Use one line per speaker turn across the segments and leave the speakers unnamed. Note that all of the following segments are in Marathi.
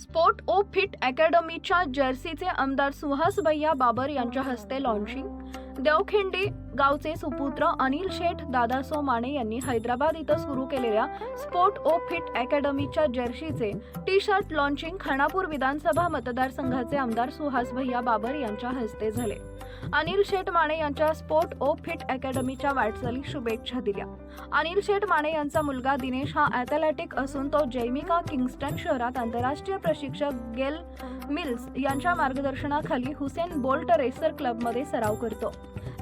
स्पोर्ट ओ फिट अकॅडमीच्या जर्सीचे आमदार सुहास भैया बाबर यांच्या हस्ते लॉन्चिंग देवखिंडी गावचे सुपुत्र अनिल शेठ दादासो माने यांनी हैदराबाद इथं सुरू केलेल्या स्पोर्ट ओ फिट अकॅडमीच्या जर्सीचे टी शर्ट लॉन्चिंग खानापूर विधानसभा मतदारसंघाचे आमदार सुहास भैया बाबर यांच्या हस्ते झाले. अनिल शेठ माने यांच्या स्पोर्ट ओ फिट अकॅडमीच्या वाटचाली शुभेच्छा दिल्या. अनिल शेठ माने यांचा मुलगा दिनेश हा ॲथलेटिक असून तो जैमिका किंगस्टन शहरात आंतरराष्ट्रीय प्रशिक्षक गेल मिल्स यांच्या मार्गदर्शनाखाली हुसेन बोल्ट रेसर क्लबमध्ये सराव करतो.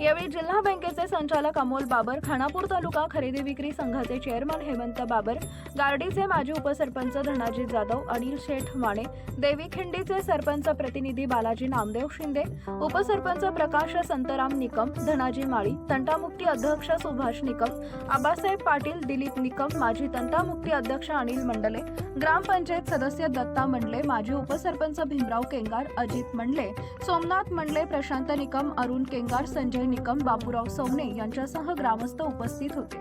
यावेळी जिल्हा बँकेचे संचालक अमोल बाबर खानापूर तालुका खरेदी विक्री संघाचे चेअरमन हेमंत बाबर गार्डीचे माजी उपसरपंच धनाजी जाधव अनिल शेठ माने देवीखिंडीचे सरपंच प्रतिनिधी बालाजी नामदेव शिंदे उपसरपंच प्रकाश संतराम निकम धनाजी माळी तंटामुक्ती अध्यक्ष सुभाष निकम आबासाहेब पाटील दिलीप निकम माजी तंटामुक्ती अध्यक्ष अनिल मंडले ग्रामपंचायत सदस्य दत्ता मंडले माजी उपसरपंच भीमराव केंगार अजित मंडले सोमनाथ मंडले प्रशांत निकम अरुण केंगार संजय निकम बाबूराव सवने यांच्यासह ग्रामस्थ उपस्थित होते.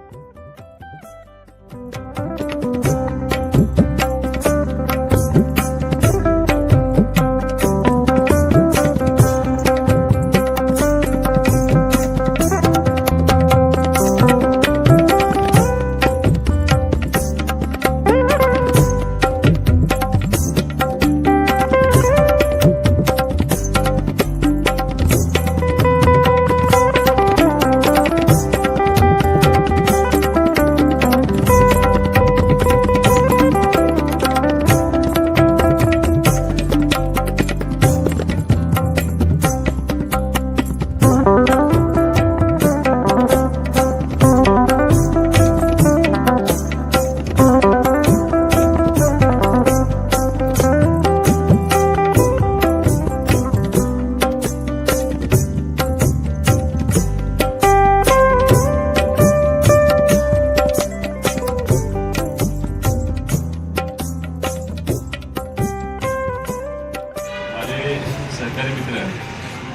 सहकारी मित्र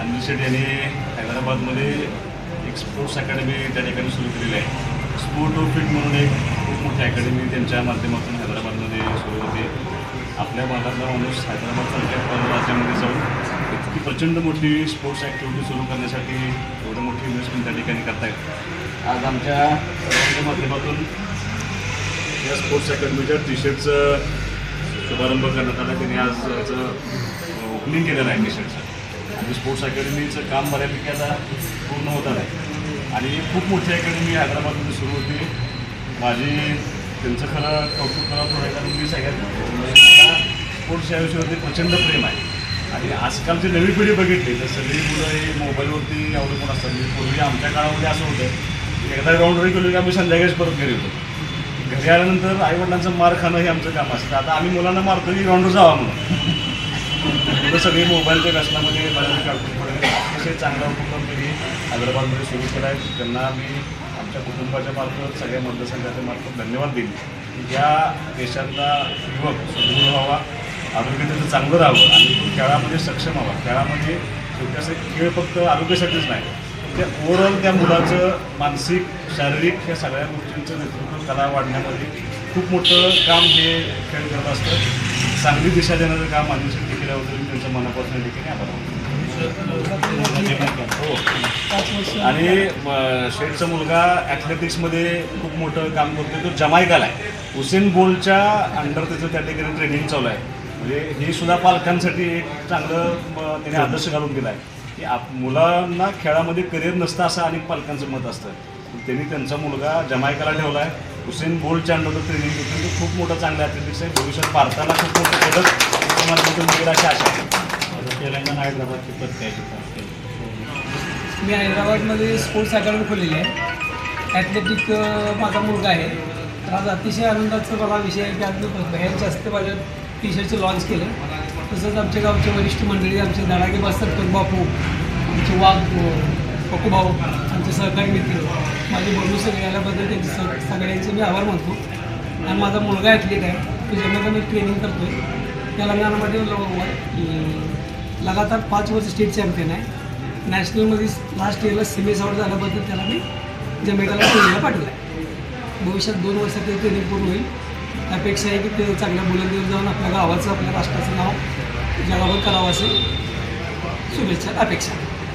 अनिल शेठ यांनी हैदराबादमध्ये एक स्पोर्ट्स अकॅडमी त्या ठिकाणी सुरू केलेली आहे. स्पोर्ट ऑफ फिट म्हणून एक खूप मोठी अकॅडमी त्यांच्या माध्यमातून हैदराबादमध्ये सुरू होते. आपल्या भागातला माणूस हैदराबादसारख्या पण राज्यामध्ये जाऊन इतकी प्रचंड मोठी स्पोर्ट्स ॲक्टिव्हिटी सुरू करण्यासाठी एवढं मोठी इन्व्हेस्टमेंट त्या ठिकाणी करतायत. आज आमच्या माध्यमातून या स्पोर्ट्स अकॅडमीच्या टी शर्टचं शुभारंभ करण्यात आला. त्यांनी आज याचं ओपनिंग केलेलं आहे मिशनचं शर्टचं आणि स्पोर्ट्स अकॅडमीचं काम बऱ्यापैकी आता पूर्ण होत आहे आणि खूप मोठी अकॅडमी हैदराबादमध्ये सुरू होती. माझी त्यांचं खरं कौतुक करावं थोडं कारण मी सगळ्यात स्पोर्ट्स या विषयावरती प्रचंड प्रेम आहे. आणि आजकालची नवी पिढी बघितली तर सगळी मुलं हे मोबाईलवरती अवलंबून असतात? म्हणजे पूर्वी आमच्या काळामध्ये असं होतं की एकदा ग्राउंडवर गेलो की आम्ही संध्याकाळीच परत घरी होतो. घरी आल्यानंतर आईवडिलांचं मार खाणं हे आमचं काम असतं. आता आम्ही मुलांना मारतो की ग्राउंडवर जावा म्हणून. सगळी मोबाईलच्या व्यसनामध्ये बऱ्यापैकी अडकून पडले. अतिशय चांगला उपक्रम त्यांनी हैदराबादमध्ये सुरू केला आहे. त्यांना मी आमच्या कुटुंबाच्या मार्फत सगळ्या मतदारसंघाच्या मार्फत धन्यवाद देईन या देशातला युवक सुदृढ व्हावा आरोग्य त्याचं चांगलं राहावं आणि खेळामध्ये सक्षम व्हावा. खेळामध्ये शेवटी खेळ फक्त आरोग्यासाठीच नाही त्या ओव्हरऑल त्या मुलाचं मानसिक शारीरिक ह्या सगळ्या गोष्टींचं नेतृत्व कला वाढण्यामध्ये खूप मोठं काम हे खेळ करत असतं. चांगली दिशा देणारं काम मानसिक देखील होतं त्यांच्या मनापासून देखील आभार हो आणि शेठचा मुलगा ॲथलेटिक्समध्ये खूप मोठं काम करतो तो जमायकाला आहे. हुसेन बोलच्या अंडर त्याचं त्या ठिकाणी ट्रेनिंग चालू आहे. म्हणजे हे सुद्धा पालकांसाठी एक चांगलं त्याने आदर्श घालून दिला आहे. की आप मुलांना खेळामध्ये करिअर नसतं असं अनेक पालकांचं मत असतं. त्यांनी त्यांचा मुलगा जमायकाला ठेवला आहे हुसेन बोल्टच्या अंडर ट्रेनिंग घेतो तो खूप मोठा चांगला ॲथलेटिक्स आहे. भविष्यात भारताला खूप मोठं पदक मिळेल अशी आशा आहे.
तेलंगणा हैदराबादची पत्ते
मी हैदराबादमध्ये स्पोर्ट्स अकॅडमी खोललेली आहे. ॲथलेटिक माझा मुलगा आहे. तर आज अतिशय आनंदाचा मला विषय आहे की आज मी बाहेरच्या हस्ते माझ्या टी शर्टचं लॉन्च केलं. तसंच आमच्या गावचे वरिष्ठ मंडळी आमचे धडाके बसतात बापू आमचे वाघ पकू भाऊ आमचे सहकारी मित्र माझे बंधू सगळे आल्याबद्दल त्यांचे स सगळ्यांचे मी आभार मानतो. आणि माझा मुलगा ॲथलीट आहे तो मी ट्रेनिंग करतो आहे तेलंगणामध्ये ल- लगातार पाच वर्ष स्टेट चॅम्पियन आहे. नॅशनलमध्ये लास्ट इयरला सेमी आउट झाल्याबद्दल त्याला मी जमेकाला ट्रेनिंगला पाठवलं आहे. भविष्यात दोन वर्षात ते ट्रेनिंग पूर्ण होईल. अपेक्षा आहे की ते चांगल्या बुलंदीवर जाऊन आपल्या गावाचं आपल्या राष्ट्राचं नाव जगावर करावं असे शुभेच्छा अपेक्षा.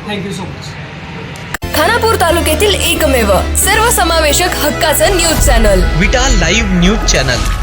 थँक्यू सो मच
खानापूर तालुक्यातील एकमेव सर्वसमावेशक हक्काचं news channel
Vita live news channel